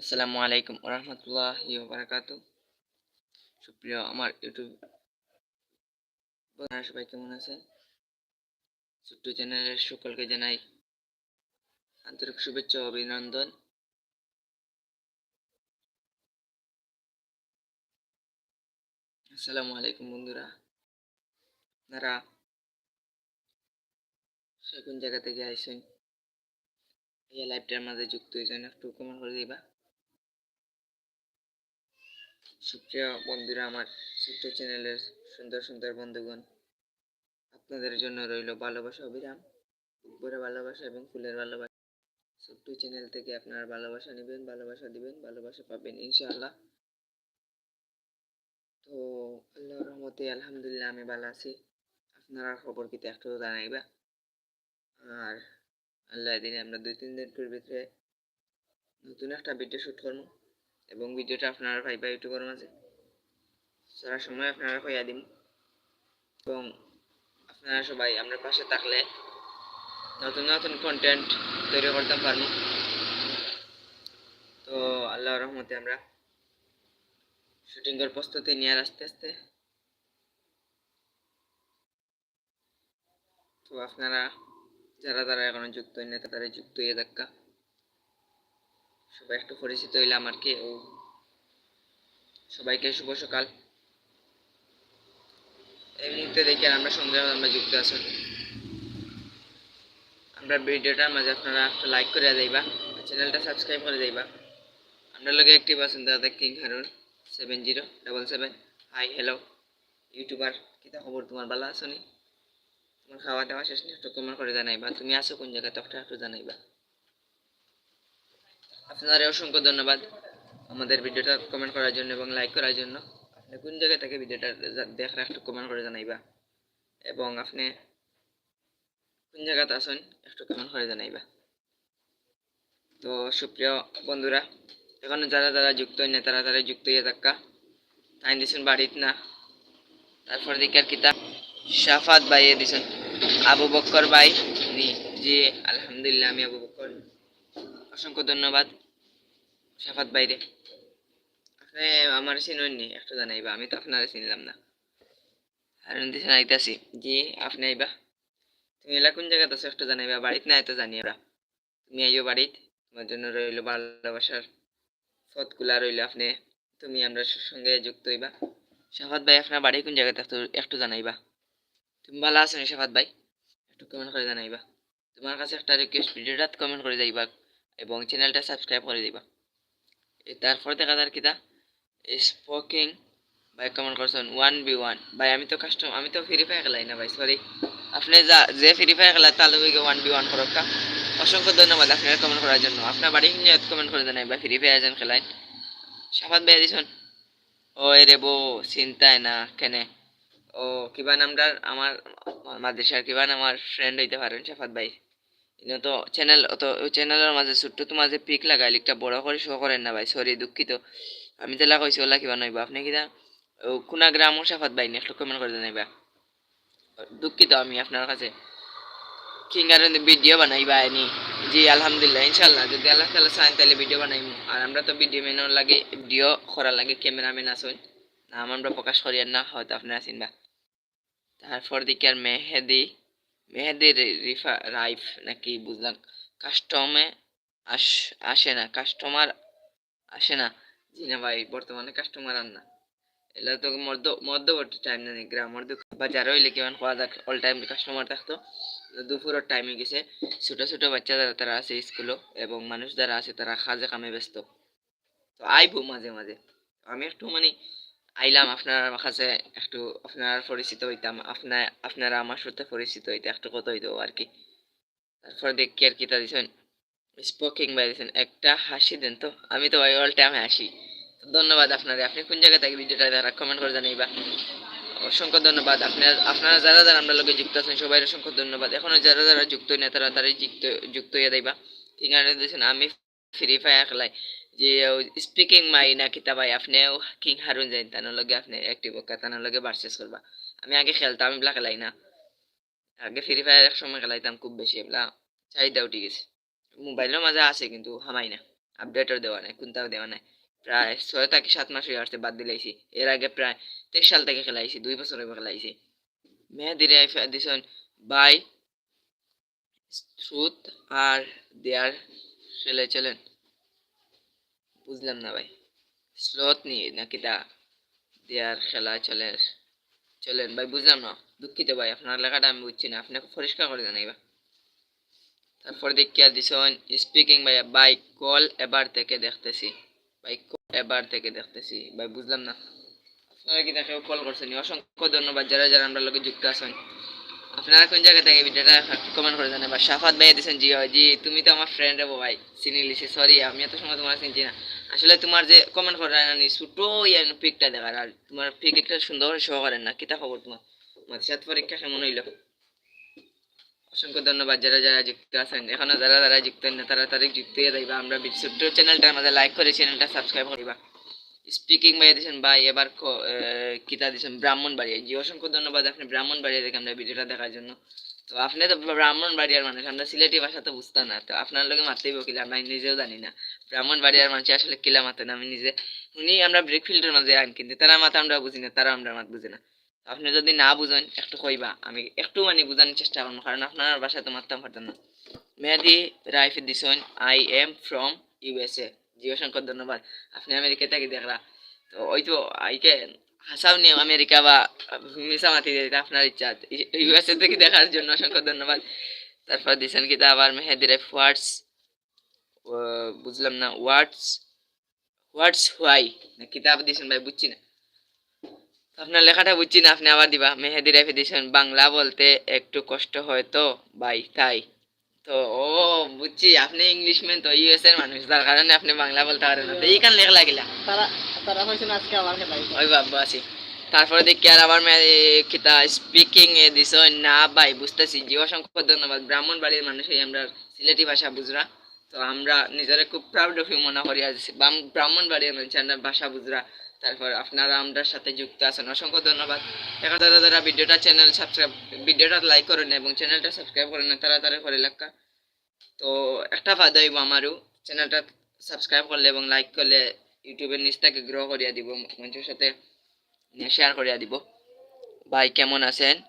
আসসালামু আলাইকুম রহমতুল্লাহ বারাকাতু সুপ্রিয় আমার ইউটিউব সবাই কেমন আছেন? ছোট্ট চ্যানেলের সকলকে জানাই আন্তরিক শুভেচ্ছা অভিনন্দন। আসসালামু আলাইকুম বন্ধুরা। আপনারা সে কোন জায়গা থেকে আইসেন এই লাইভটার মাঝে যুক্ত হয়েছেন, একটু কমেন্ট করে দিবা। সুপ্রিয় বন্ধুরা, আমার ছোট্ট চ্যানেলের সুন্দর সুন্দর বন্ধুগণ, আপনাদের জন্য রইল ভালোবাসা অবিরাম উপরে ভালোবাসা এবং ফুলের ভালোবাসা। ছোট্ট চ্যানেল থেকে আপনারা ভালোবাসা নেবেন, ভালোবাসা দিবেন, ভালোবাসা পাবেন, ইনশাআল্লাহ। তো আল্লাহর রহমতে, আলহামদুলিল্লাহ, আমি ভালো আছি। আপনারা খবর কিতে একটু জানাইবা? আর আল্লাহ দিনে আমরা দুই তিন দিন ভিতরে নতুন একটা ভিডিও শুট করব। এবং ভিডিওটা আপনারা পাইবা ইউটিউবের মাঝে সারা সময় আপনারা কইয়া দিন এবং আপনারা সবাই আমরা পাশে থাকলে নতুন নতুন কন্টেন্ট তৈরি করতে পারব। তো আল্লাহর রহমতে আমরা শুটিংয়ের প্রস্তুতি নিয়ে আস্তে আস্তে। তো আপনারা যারা যারা এখনও যুক্ত হয়নি তারা যুক্ত হয়ে দেখা সবাই একটু পরিচিত হইলে আমার কে? ও। সবাইকে শুভ সকাল। এই মুহূর্তে দেখি আমরা সন্ধ্যা আমরা যুক্ত আছি। আমরা ভিডিওটার মাঝে আপনারা একটা লাইক করে যাইবা চ্যানেলটা সাবস্ক্রাইব করে যাইবা আপনার লগে একটি পাচ্ছেন দাদা king Harun seven zero double seven hi hello YouTuber কিতা খবর তোমার? ভালো আছো নি? তোমার খাওয়া দাওয়া শেষ নি? একটু কমেন্ট করে জানাইবা। তুমি আছো কোন জায়গায়? তখন একটু জানাইবা। আপনাদের অসংখ্য ধন্যবাদ আমাদের ভিডিওটা কমেন্ট করার জন্য এবং লাইক করার জন্য। আপনি কোন জায়গা থেকে ভিডিওটা দেখার একটু কমেন্ট করে জানাইবা? এবং আপনি কোন জায়গাতে আসেন একটু কমেন্ট করে জানাইবা। তো সুপ্রিয় বন্ধুরা, এখন যারা যারা যুক্ত হয় না তারা তারা যুক্ত হয়ে থাকা তাই দিছেন বাড়িত না। তারপর দিকের কিতাব শাফাত ভাইয়ে দিছেন। আবু বক্কর ভাই জি, আলহামদুলিল্লাহ, আমি আবু বক্কর। অসংখ্য ধন্যবাদ শাফাত বাইরে আপনি আমার চিনুননি একটু জানাইবা, আমি তো আপনারা চিনলাম না। আর দিছেন আইতাছি জি আপনি আইবা। তুমি এলা কোন জায়গাতে আছো একটু জানাইবা, বাড়িতে নাই তো জানি আমরা। তুমি আইও বাড়িত, তোমার জন্য রইল ভালোবাসার পথগুলা রইল আপনি, তুমি আমরা সঙ্গে যুক্ত হইবা। শাফাত ভাই, আপনার বাড়ি কোন জায়গাতে একটু একটু জানাইবা। তুমি ভালো আছো শাফাত ভাই? একটু কমেন্ট করে জানাইবা। তোমার কাছে একটা রিকোয়েস্ট ভিডিওটা কমেন্ট করে যাইবা। এবং চ্যানেলটা সাবস্ক্রাইব করে দিবা। তারপর দেখা যার কিতা স্পোকিং ভাই কমেন্ট করছেন ওয়ান বি ওয়ান ভাই, আমি তো কাস্টম আমি তো ফ্রি ফায়ার খেলাই না ভাই সরি আপনি যা, যে ফ্রি ফায়ার খেলা তাহলে ওয়ান বি ওয়ান করকা অসংখ্য ধন্যবাদ আপনার কমেন্ট করার জন্য। আপনার বাড়ি কিনে কমেন্ট করে জানাই বা ফ্রি ফায়ার যেন খেলাইন সাফাত ভাই দিছন ও রে বো চিন্তায় না, কেনে? ও, কিবা নামটার আমার মাদ্রাসার কিবা আমার ফ্রেন্ড হইতে পারেন সাফাত ভাই। তো চ্যানেল তো চ্যানেলের মাঝে ছোট্ট তো মাঝে পিক লাগাই একটা বড় করে শো করেন না ভাই সরি দুঃখিত। আমি তো লাগাইছি ওলা কিবা নইবা আপনি কিনা কোনা গ্রাম সাফাত ভাই একটু কমেন্ট করে জানাইবা। দুঃখিত আমি আপনার কাছে। কিংগার ভিডিও বানাইবা নি জি, আলহামদুলিল্লাহ ইনশাল্লাহ যদি আল্লাহ তালা চান তাহলে ভিডিও বানাইমু। আর আমরা তো ভিডিও মেন লাগে ভিডিও করা লাগে ক্যামেরাম্যান আসুন না আমরা প্রকাশ করি না, হয়তো আপনারা চিনবা। তারপর দিকে আর মেহেদি। মেহেদি রিফা, রাইফ নাকি বুঝলাম কাস্টমে আস, আসে না কাস্টমার আসে না। জি না ভাই, বর্তমানে কাস্টমার আর না। এলা তো মধ্য মধ্যবর্তী টাইম না গ্রাম মধ্য বাজারে হইলে কেমন পাওয়া যাক অল টাইম কাস্টমার থাকতো। দুপুরের টাইমে গেছে, ছোট ছোট বাচ্চা যারা তারা আছে স্কুলও এবং মানুষ যারা আছে তারা কাজে কামে ব্যস্ত। তো আইবো মাঝে মাঝে। আমি একটু মানে আইলাম আপনার কাছে একটু আপনার পরিচিত হইতাম, আপনার, আপনারা আমার সাথে পরিচিত হইতে একটু কত হইতো আর কি। তারপর দেখি আর কি তা দিচ্ছেন স্পোকিং বাই দিচ্ছেন একটা হাসি দেন তো, আমি তো ভাই অল টাইম হাসি। ধন্যবাদ আপনারে, আপনি কোন জায়গা থেকে ভিডিওটা যারা কমেন্ট করে জানাইবা। অসংখ্য ধন্যবাদ, আপনার, আপনারা যারা যারা আমরা লোকে যুক্ত আছেন সবাই অসংখ্য ধন্যবাদ। এখনও যারা যারা যুক্ত না, তারা তারাই যুক্ত যুক্ত হয়ে যাইবা। ঠিক আছে দিয়েছেন আমি ফ্রি ফায়ার খেলাই। যে স্পিকিং মাই না কিতা ভাই, আপনিও কিং হারুন যাই তানোর লগে আপনি অ্যাক্টিভ হোক, তানোর লগে বার্সেস করবা। আমি আগে খেলতাম, এগুলা খেলাই না। আগে ফ্রি ফায়ার এক সময় খেলাইতাম খুব বেশি, এগুলা চাহিদা উঠে গেছে। মোবাইলের মাঝে আছে, কিন্তু হামাই না। আপডেটও দেওয়া নাই, কোনটাও দেওয়া নাই। প্রায় ছয় থেকে সাত মাস হয়ে আসছে, বাদ দিলাইছি এর আগে প্রায় তেইশ সাল থেকে খেলাইছি, দুই বছর হইব খেলাইছি। মেহেদি দিছেন বাই ট্রুথ আর দেয়ার খেলে চলেন। বুঝলাম না ভাই। স্লথ নিয়ে নাকি তা দেয়ার খেলা চলে, চলেন। ভাই, বুঝলাম না, দুঃখিত ভাই, আপনার লেখাটা আমি বুঝছি না, আপনাকে পরিষ্কার করে জানাইবা তারপর দেখিয়া দিছেন স্পিকিং ভাই বাই কল এবার থেকে দেখতেছি, ভাই, call এবার থেকে দেখতেছি। ভাই, বুঝলাম না। আপনারা কি তাকে কল করছেন? অসংখ্য ধন্যবাদ, যারা যারা আমরা লোকে যুক্ত আছেন। আপনারা কোন জায়গা থেকে ভিডিওটা কমেন্ট করে জানেন বা সাফাত ভাই দিয়েছেন, জি জি, তুমি তো আমার ফ্রেন্ড হব ভাই, চিনি লিছি সরি আমি এত সময় তোমার চিনছি না। আসলে তোমার যে কমেন্ট করে না ছোটো পিকটা দেখার, আর তোমার পিক একটা সুন্দর শো করেন না, কিতা খবর তোমার? তোমার সাত পরীক্ষা কেমন হইল? অসংখ্য ধন্যবাদ, যারা যারা যুক্ত আছেন, এখনও যারা যারা যুক্ত না তারা তাদের যুক্ত হয়ে যাইবা। আমরা ছোট্ট চ্যানেলটার মাঝে লাইক করে চ্যানেলটা সাবস্ক্রাইব করিবা স্পিকিং ভাই দিয়েছেন ভাই, এবার কিতা দিয়েছেন? ব্রাহ্মণ বাড়িয়া জি, অসংখ্য ধন্যবাদ আপনি ব্রাহ্মণ বাড়িয়া থেকে আমরা ভিডিওটা দেখার জন্য। তো আপনি তো ব্রাহ্মণ বাড়িয়ার মানুষ, আমরা সিলেটি ভাষা তো বুঝতাম না। তো আপনার লোকে মারতেই বকিলে আমরা নিজেও জানি না। ব্রাহ্মণ বাড়িয়ার মানুষ আসলে কিলা মাতে না আমি নিজে, উনি আমরা ব্রেক ফিল্ডের মাঝে আন কিন্তু, তারা মাথা আমরা বুঝি না তারা আমরা মাত বুঝি না। আপনি যদি না বুঝেন, একটু কইবা, আমি একটু মানে বুঝানোর চেষ্টা করব, কারণ আপনার ভাষা তো মারতাম পারতাম না। মেহেদি রাইফে দিছেন আই এম ফ্রম ইউএসএ জি অসংখ্য ধন্যবাদ। আপনি আমেরিকা থেকে দেখলা। তো ওই তো আইকে হাসাও নিয়ে আমেরিকা বা মিসামাতি দিতে আপনার ইচ্ছা। ইউএসএ থেকে দেখার জন্য অসংখ্য ধন্যবাদ। তারপর দিছেন কি আবার মেহেদি রাইফ ওয়ার্ডস বুঝলাম না ওয়ার্ডস ওয়ার্ডস হোয়াই না কিতাব দিছেন ভাই, বুঝছি না। আপনার লেখাটা বুঝছি না, আপনি আবার দিবা। মেহেদি রেফে দিয়েছেন বাংলা বলতে একটু কষ্ট হয় তো, ভাই, তাই। তো ও বুঝছি আপনি ইংলিশ তো ইউএস এর মানুষ কারণে আপনি বাংলা বলতে পারেন না। তো এইখান লেখা লাগিলা। তারা তারা হয়েছে আজকে আমার খেলাই ওই বাবা আছি। তারপরে দেখি আর আবার কিতা স্পিকিং এ দিছ। না ভাই বুঝতেছি। জি অসংখ্য ধন্যবাদ। ব্রাহ্মণ বাড়ির মানুষ আমরা সিলেটি ভাষা বুঝরা। তো আমরা নিজেরা খুব প্রাউড অফ ইউ মনে করি। ব্রাহ্মণ বাড়ির মানুষ আমরা ভাষা বুঝরা। তারপর আপনারা আমাদের সাথে যুক্ত আছেন। অসংখ্য ধন্যবাদ। এখন যারা যারা ভিডিওটা চ্যানেল সাবস্ক্রাইব ভিডিওটা লাইক করেন এবং চ্যানেলটা সাবস্ক্রাইব করেন তাড়াতাড়ি করে লেখা তো একটা ফায়দা হইব আমারও। চ্যানেলটা সাবস্ক্রাইব করলে এবং লাইক করলে ইউটিউবের নিচ থেকে গ্রহ করিয়া দিব মানুষের সাথে শেয়ার করিয়া দিব। ভাই, কেমন আছেন?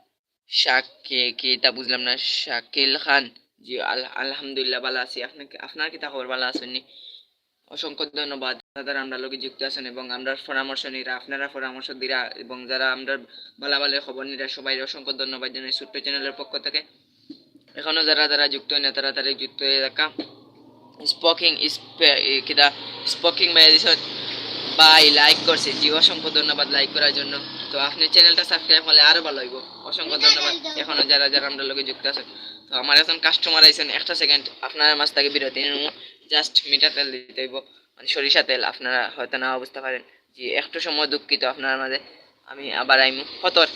শাকি কি তা বুঝলাম না। শাকিল খান। জি, আল- আলহামদুলিল্লাহ ভালো আছি। আপনাকে আপনার কি তা খবর? ভালো আছেননি অসংখ্য ধন্যবাদ। যারা আমরা লোকে যুক্ত আছেন এবং আমরা পরামর্শ নিরা আপনারা পরামর্শ দিরা এবং যারা আমরা ভালো ভালো খবর নিরা সবাই অসংখ্য ধন্যবাদ জানাই ছোট্ট চ্যানেলের পক্ষ থেকে। এখনও যারা যারা যুক্ত হয় না, তারা তারা যুক্ত হয়ে রাখা স্পোকিং কিতা স্পোকিং বাই বাই লাইক করছে। জি, অসংখ্য ধন্যবাদ লাইক করার জন্য। তো আপনি চ্যানেলটা সাবস্ক্রাইব হলে আরও ভালো হইব। অসংখ্য ধন্যবাদ। এখনও যারা যারা আমরা লোকে যুক্ত আছেন। তো আমার এখন কাস্টমার আইছেন, একটা সেকেন্ড আপনার মাছ থেকে বিরতি জাস্ট মিঠা তেল দিতে হইব। মানে সরিষা তেল, আপনারা হয়তো না বুঝতে পারেন যে একটু সময় দুঃখিত, আপনারা মাঝে আমি আবার আইমু। কতর?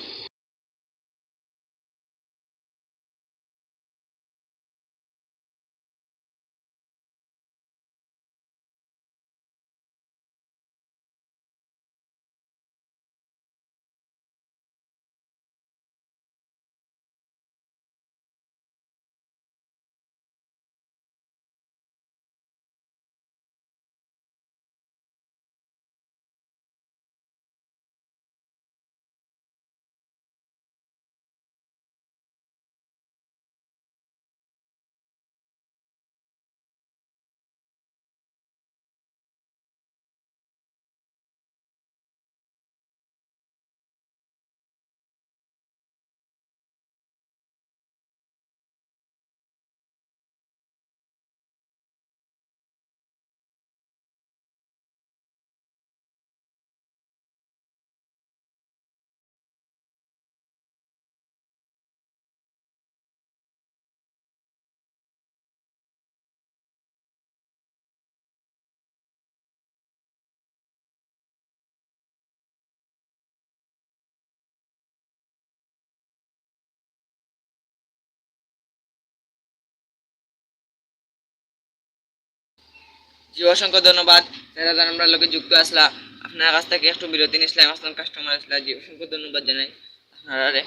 জি অসংখ্য ধন্যবাদ। যারা আমরা লোকে যুক্ত আসলা আপনার কাছ থেকে একটু বিরতি নিছিলাম আসলাম কাস্টমার আসলা জি অসংখ্য ধন্যবাদ জানাই আপনারা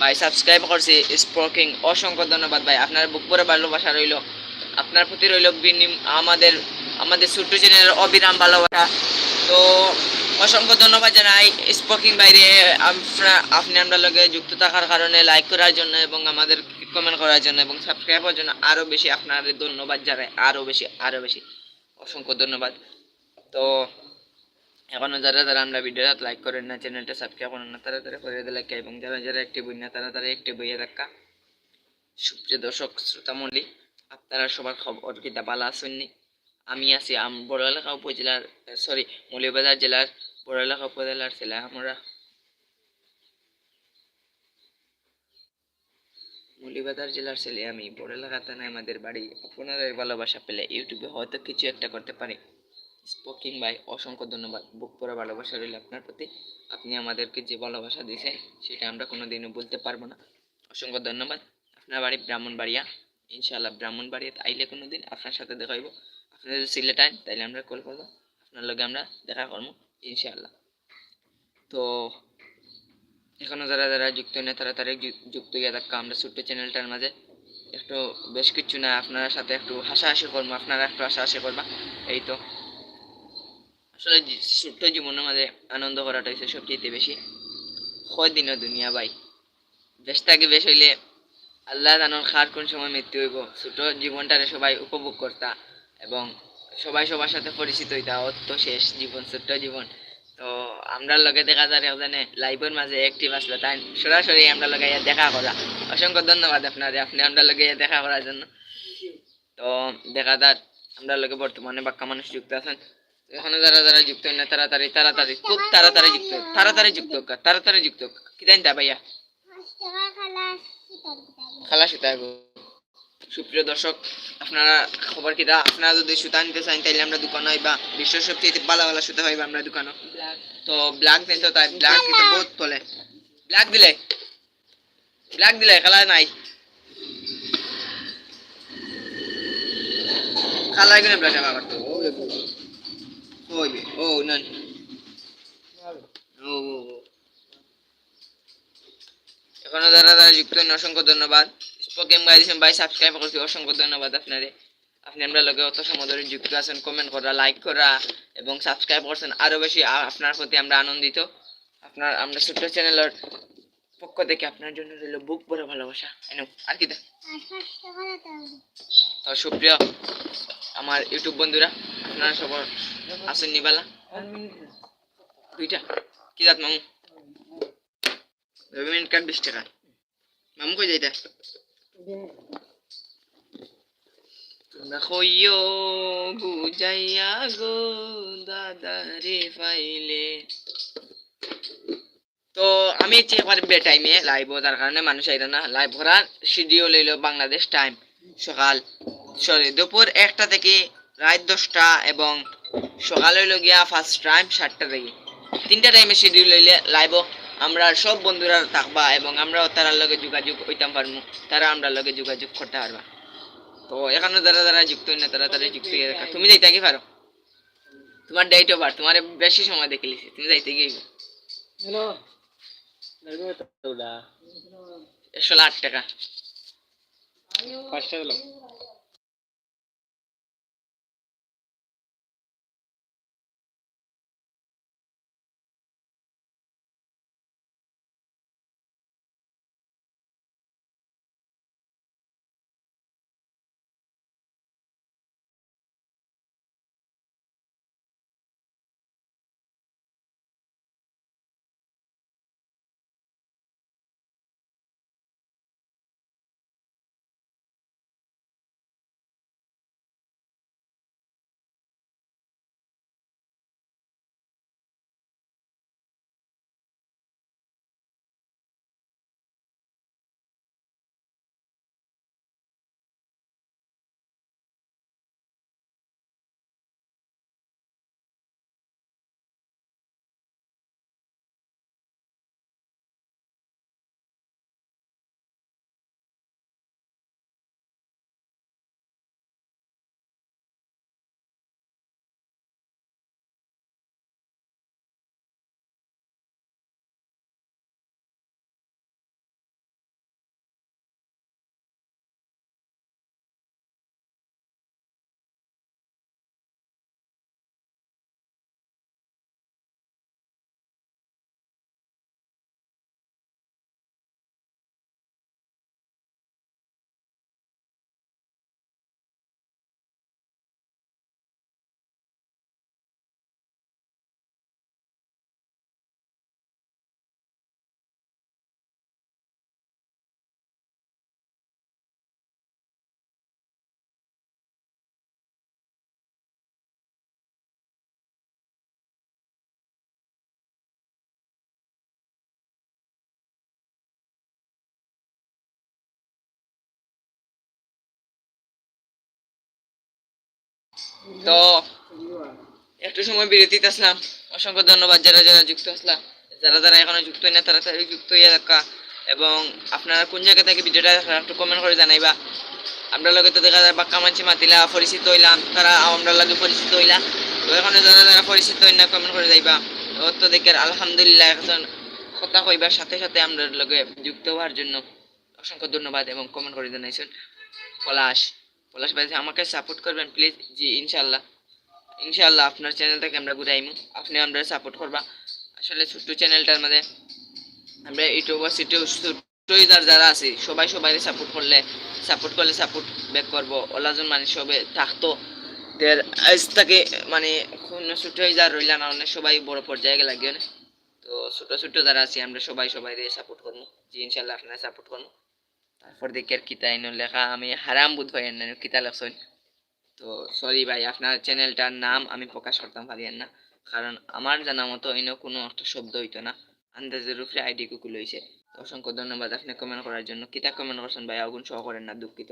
ভাই সাবস্ক্রাইব করছি স্পোকিং অসংখ্য ধন্যবাদ ভাই। আপনার বুক করে ভালোবাসা রইল। আপনার প্রতি রইল আমাদের আমাদের ছোট্ট চ্যানেলের অবিরাম ভালোবাসা। তো, অসংখ্য ধন্যবাদ জানাই স্পোকিং বাইরে। আপনি আমরা লগে যুক্ত থাকার কারণে লাইক করার জন্য এবং আমাদের কমেন্ট করার জন্য এবং সাবস্ক্রাইব করার জন্য আরও বেশি আপনার ধন্যবাদ জানাই। আরও বেশি আরও বেশি। অসংখ্য ধন্যবাদ। তো এখনও যারা যারা আমরা ভিডিওটা লাইক করেন না চ্যানেলটা সাবস্ক্রাইব করেন না, তারা তারা করে দিলে এবং যারা যারা একটি বই না, তারা তারা একটি বইয়ে দেখা সুপ্রিয় দর্শক শ্রোতামণ্ডলী আপনারা সবার খবর কিতা ভালো আসেননি আমি আছি আম বড়লেখা উপজেলার সরি মৌলভীবাজার জেলার, বড়লেখা উপজেলার ছেলে। আমরা মৌলভীবাজার জেলার ছেলে আমি। বড়লেখা থানায় আমাদের বাড়ি। আপনাদের ভালোবাসা পেলে ইউটিউবে হয়তো কিছু একটা করতে পারি। স্পোকিং ভাই, অসংখ্য ধন্যবাদ। বুক পড়া ভালোবাসা রইল আপনার প্রতি। আপনি আমাদেরকে যে ভালোবাসা দিয়েছেন, সেটা আমরা কোনোদিনও বলতে পারব না। অসংখ্য ধন্যবাদ। আপনার বাড়ি ব্রাহ্মণবাড়িয়া। ইনশাআল্লাহ ব্রাহ্মণবাড়িয়াতে আইলে কোনো দিন আপনার সাথে দেখা হইব। যদি সিলেট আইন তাইলে আমরা কল করব। আপনার লগে আমরা দেখা করব। ইনশাআল্লাহ। তো এখনও যারা যারা যুক্ত নেই তারা তারা যুক্ত হয়ে থাকা। আমরা ছোট্ট চ্যানেলটার মাঝে একটু বেশ কিছু না আপনার সাথে একটু হাসাহাসি করব, আপনারা একটু হাসাহাসি করবা। এই তো। আসলে ছোট্ট জীবনের মাঝে আনন্দ করাটা হচ্ছে সবচেয়ে বেশি কয় দিনও দুনিয়া, ভাই। বেশ থাকে, বেশ হইলে আল্লাহ জানোর খার কোন সময় মৃত্যু হইব। ছোট জীবনটারে সবাই উপভোগ করতা এবং সবাই সবার সাথে পরিচিত হইতা। ওর তো শেষ জীবন, ছোট্ট জীবন। তো আমরা লগে দেখা যায় জানে লাইভের মাঝে অ্যাক্টিভ আসলো তাই সরাসরি আমরা লগে দেখা করা। অসংখ্য ধন্যবাদ আপনারে আপনি আমরা লগে দেখা করার জন্য। তো দেখা যাক আমরা লগে বর্তমানে বাক্কা মানুষ যুক্ত আছেন। এখানে যারা যারা যুক্ত হয় না তাড়াতাড়ি তাড়াতাড়ি খুব তাড়াতাড়ি যুক্ত তাড়াতাড়ি যুক্ত তাড়াতাড়ি যুক্ত। কি জানি তা ভাইয়া খালাস হবে। সুপ্রিয় দর্শক আপনারা খবর কিটা আপনারা যদি সুতা নিতে চান তাইলে আমরা দোকান হইবা বিশ্বের সবচেয়ে ভালো ভালো সুতা হইবা আমরা দোকানও তো ব্ল্যাক নেই তো তাই ব্ল্যাক কিন্তু বহুত তোলে। ব্ল্যাক দিলে? ব্ল্যাক দিলে খেলা নাই। খালা এখানে ব্ল্যাক আবার তো। ওই ও নন। ও ও, ও। এখনও যারা যারা যুক্ত অসংখ্য ধন্যবাদ। স্পোকেন ভাই দিয়েছেন ভাই সাবস্ক্রাইব করছি। অসংখ্য ধন্যবাদ আপনারে। আপনি আমরা লগে অত সময় যুক্ত আছেন কমেন্ট করা লাইক করা এবং সাবস্ক্রাইব করছেন, আরও বেশি আপনার প্রতি আমরা আনন্দিত। আপনার আমরা ছোট্ট চ্যানেলের পক্ষ থেকে আপনার জন্য রইল বুক ভরা ভালোবাসা। এনো আর কি তো সুপ্রিয়, আমার ইউটিউব বন্ধুরা, আপনারা সবার আছেন নিবালা দুইটা? কি জাত মামু? মিনিট কাট বিশ টাকা। মামু কই যাইতা বুঝাইয়া গো দাদা রে ফাইলে তো আমি বে টাইমে লাইভ তার কারণে মানুষ আইরা না লাইভ করার হইল বাংলাদেশ টাইম সকাল সরি দুপুর একটা থেকে রাত দশটা এবং সকাল হইল গিয়া ফার্স্ট টাইম সাতটা থেকে। তিনটা টাইমে শিডিউল হইলে লাইভ আমরা সব বন্ধুরা থাকবা এবং আমরাও তারার লগে যোগাযোগ হইতাম পারব তারা আমরা লগে যোগাযোগ করতে পারবা। তো এখানে যারা যারা যুক্ত হই না তারা তারা যুক্ত হয়ে রাখা তুমি যাইতে কি পারো? তোমার ডেট ওভার তোমার বেশি সময় দেখে লিছি তুমি যাইতে গিয়ে একশো আট টাকা। তো একটু সময় বিরতিতে আসলাম। অসংখ্য ধন্যবাদ যারা যারা যুক্ত আসলাম। যারা যারা এখনও যুক্ত হয় না তারা তারা যুক্ত হইয়া থাকা। এবং আপনারা কোন জায়গা থেকে ভিডিওটা দেখা একটু কমেন্ট করে জানাইবা। আমরা লগে তো দেখা যায়, বাক্কা মানছি, মাতিলা, পরিচিত হইলাম। তারা আমরা লগে পরিচিত হইলা। তো এখানে যারা যারা পরিচিত হই না কমেন্ট করে যাইবা। তো দেখে আলহামদুলিল্লাহ এখন কথা কইবার সাথে সাথে আমরা লগে যুক্ত হওয়ার জন্য অসংখ্য ধন্যবাদ এবং কমেন্ট করে জানাইছেন। পলাশ। পলাশ ভাই আমাকে সাপোর্ট করবেন প্লিজ জি ইনশাল্লাহ ইনশাল্লাহ আপনার চ্যানেলটাকে আমরা ঘুরাইমু। আপনি আমরা সাপোর্ট করবা। আসলে ছোট্ট চ্যানেলটার মধ্যে আমরা ইউটিউবার সিটি ছোট্ট ইউজার যারা আছে, সবাই সবাই সাপোর্ট করলে সাপোর্ট করলে সাপোর্ট ব্যাক করব। ওলাজন মানে সবে থাকতো। দের আজ থেকে মানে কোনো ছোট ইউজার রইলা না, অনেক সবাই বড় পর্যায়ে গেলা গিয়ে। তো ছোট ছোট যারা আছে, আমরা সবাই সবাই সাপোর্ট করব জি ইনশাল্লাহ আপনারা সাপোর্ট করব তারপর দেখি আর কিতা এনে লেখা, আমি হারাম বুধ ভাই এনে কিতা লেখছেন তো সরি ভাই, আপনার চ্যানেলটার নাম আমি প্রকাশ করতাম পারিয়েন না, কারণ আমার জানা মতো এনে কোনো একটা শব্দ হইতো না। আন্দাজের উপরে আইডি কুকুল হয়েছে অসংখ্য ধন্যবাদ আপনি কমেন্ট করার জন্য। কিতা কমেন্ট করছেন ভাই, আগুন সহ করেন না, দুঃখিত।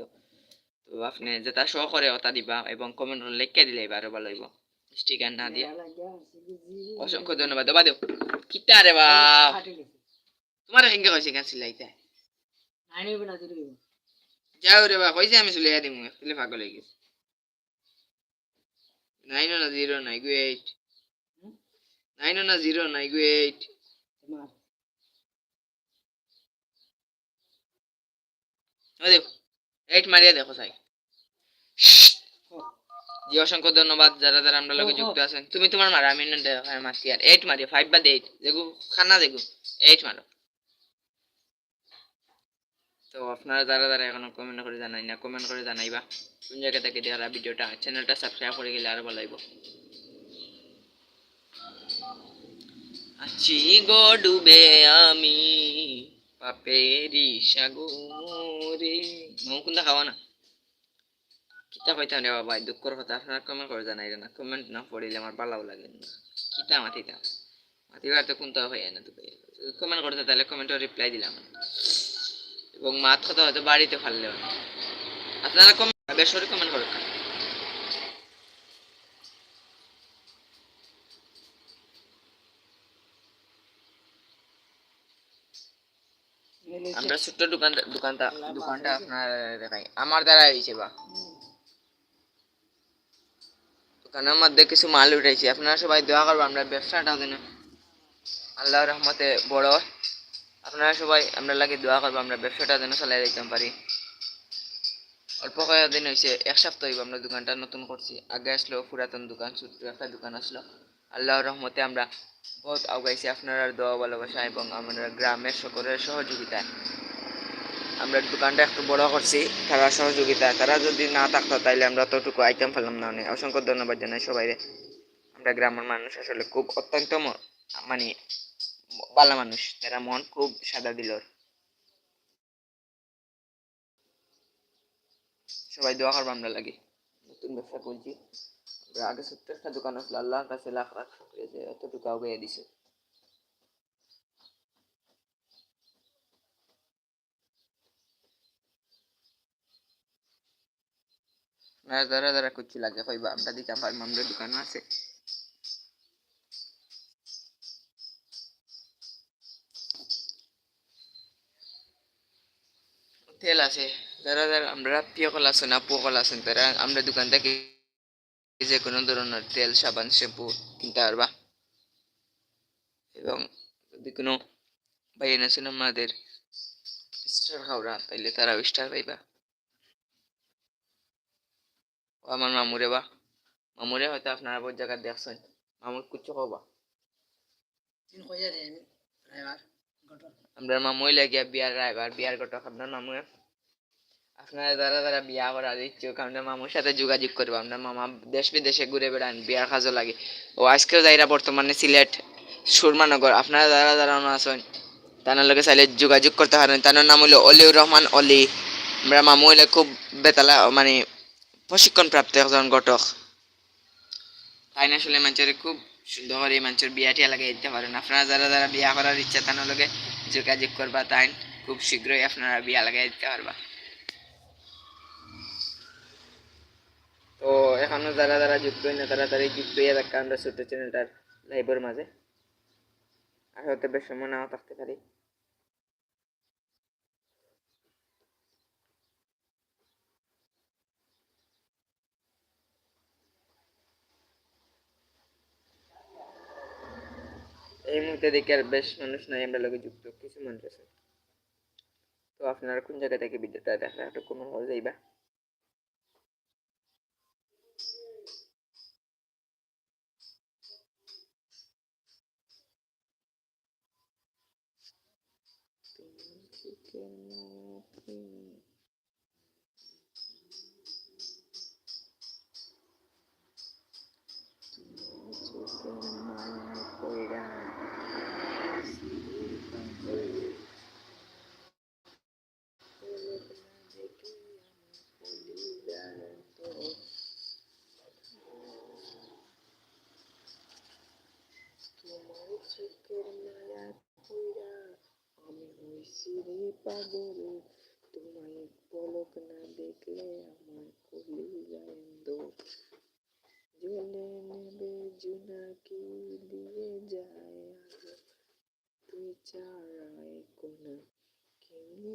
তো আপনি যেটা সহ করে ওটা দিবা এবং কমেন্ট লিখে দিলে এবার আরও ভালো হইব। স্টিকার না দিয়া। অসংখ্য ধন্যবাদ। দেবা দেও কিতা রে বা তোমার কেন সিলাইতে যাও রে বা কইছে আমি সিলাইয়া দিমু পাগল হয়ে গেছে। নাইন না জিরো নাই গো এইট। নাইন না জিরো নাই গো এইট। ও দেও এইট মারিয়া দেখো সাই জি অসংখ্য ধন্যবাদ যারা যারা আমরা লগে যুক্ত আছেন। তুমি তোমার মারা আমি আমি আর এইট মারিও ফাইভ বা এইট। দেখো খানা দেখো এইট মারো তো আপনারা যারা যারা এখনও কমেন্ট করে জানাই না কমেন্ট করে জানাইবা। কোন জায়গা থেকে দেখা ভিডিওটা চ্যানেলটা সাবস্ক্রাইব করে গেলে আরও ভালো হইব। আছি গো ডুবে আমি পাপেরি সাগরে। মৌকুন্দা খাওয়া না? কিতা কইতাম রে বাবা দুঃখর কথা আপনারা কমেন্ট করে জানাই না। কমেন্ট না পড়িলে আমার ভালো লাগে না। কিতা মাতিতাম? মাতিবার তো কোনটা হয় না তো কমেন্ট করতে তাহলে কমেন্টে রিপ্লাই দিলাম এবং মাত কথা হয়তো বাড়িতে ফাললে আপনারা কমেন্ট বেশ করে। কমেন্ট করুন আমরা ছোট্ট দোকানটা দোকানটা দোকানটা আপনার দেখাই। আমার দ্বারা হয়েছে বা। দোকানের মধ্যে কিছু মাল উঠাইছি। আপনারা সবাই দোয়া করব আমরা ব্যবসাটা যেন আল্লাহ রহমতে বড়। আপনারা সবাই আমরা লাগে দোয়া করব, আমরা ব্যবসাটা যেন চালাই দিতে পারি। অল্প কয়েকদিন হয়েছে এক সপ্তাহ হইব আমরা দোকানটা নতুন করছি। আগে আসলো পুরাতন দোকান, ছোট্ট একটা দোকান আসলো। আল্লাহর রহমতে আমরা বহুত আগাইছি আপনারা দোয়া, ভালোবাসা এবং আমরা গ্রামের সকলের সহযোগিতায়। আমরা দোকানটা একটু বড় করছি, তারা সহযোগিতা তারা যদি না থাকতো, তাইলে আমরা ততটুকু আইটেম পেলাম না। অসংখ্য ধন্যবাদ জানাই সবাই আমরা গ্রামের মানুষ আসলে খুব অত্যন্ত মানে ভালো মানুষ তারা মন খুব সাদা দিলর। সবাই দোয়া করব আমরা লাগি। নতুন ব্যবসা আমরা আগে ছোট্ট একটা দোকান আসলো, আল্লাহর কাছে লাখ লাখ শুক্রিয়া যে এতটুকু আগে দিছে। যারা যারা করছি লাগে, কইবা, আমরা দিতাম পারব আমরা দোকান আছে। তেল আছে। যারা যারা আমরা প্রিয় কল আছেন আপু কল আছেন তারা আমরা দোকান থেকে যে কোনো ধরনের তেল, সাবান, শ্যাম্পু কিনতে পারবা। এবং যদি কোনো ভাই আছেন আমাদের স্টার খাওয়া তাইলে তারাও স্টার পাইবা। ও আমার মামুরে বা, মামুরে হয়তো আপনারা বহুত জায়গা দেখছেন। মামুর কুচ্ছ কবা আমরা মামুই লাগিয়া বিয়ার রাইবার, বিয়ার ঘটক আপনার মামু আপনারা যারা যারা বিয়া করার ইচ্ছুক মামুর সাথে যোগাযোগ করব। মামা দেশ বিদেশে ঘুরে বেড়ান, বিয়ার কাজও লাগে। ও আজকেও যাইরা বর্তমানে সিলেট সুরমানগর আপনারা যারা যারা আছেন তার চাইলে যোগাযোগ করতে পারেন। তার নাম হলো অলিউর রহমান অলি। আমরা মামু হইলে খুব বেতালা মানে প্রশিক্ষণ প্রাপ্ত একজন ঘটক। তাই না আসলে মানুষের খুব সুন্দর করে মানুষের বিয়া টিয়া লাগে দিতে পারেন আপনারা যারা যারা বিয়া করার ইচ্ছা তা লগে যোগাযোগ করবা তাই খুব শীঘ্রই আপনারা বিয়া লাগাই দিতে পারবা তো এখনও যারা যারা যুক্ত হই না তারা যুক্ত হইয়া থাকা আমরা ছোট্ট চ্যানেলটার লাইভের মাঝে আর হয়তো বেশ সময় নাও থাকতে পারি মুহূর্তে দেখি আর বেশ মানুষ নাই, আমরা লগে যুক্ত। কিছু মানুষ আছে। তো আপনারা কোন জায়গা থেকে ভিডিওটা দেখা? একটু কোনো করে যাইবা। তোমার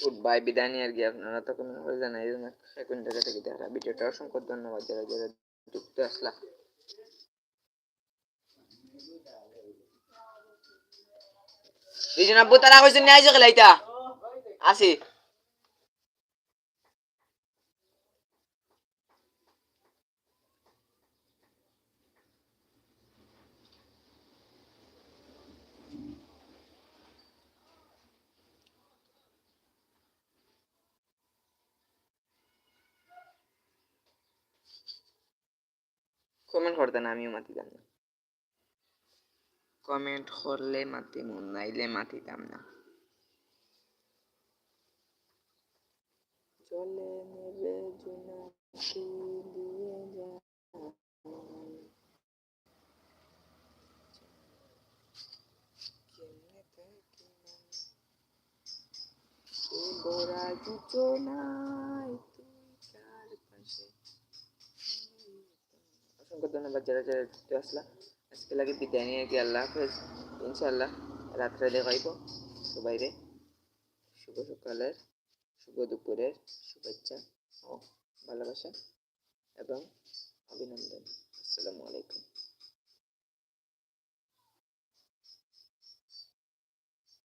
গুড বাই বিদায় নিয়ে আর কি, আপনারা তো কমেন্ট করে জানাই এই জন্য সেকেন্ড জায়গা থেকে দেখা। ভিডিওটা অসংখ্য ধন্যবাদ যারা যারা যুক্ত আসলা। দুইজন আব্বু তারা কইছেন নিয়ে যে খেলাইতা আসি। কমেন্ট করতে না আমিও মাতিতাম না। কমেন্ট করলে মাতি মন নাইলে মাতিতাম না। চলে নেবে জোনাকি দিয়ে যায়। গোরা জুতো নাই তুই কার পাশে অসংখ্য ধন্যবাদ যারা যারা যুক্ত আসলা আজকে লাগে বিদায় নিয়ে কি আল্লাহ হাফেজ। ইনশাল্লাহ রাত্রে দেখাইব সবাইরে। শুভ সকালের, শুভ দুপুরের শুভেচ্ছা ও ভালোবাসা এবং অভিনন্দন। আসসালামু আলাইকুম।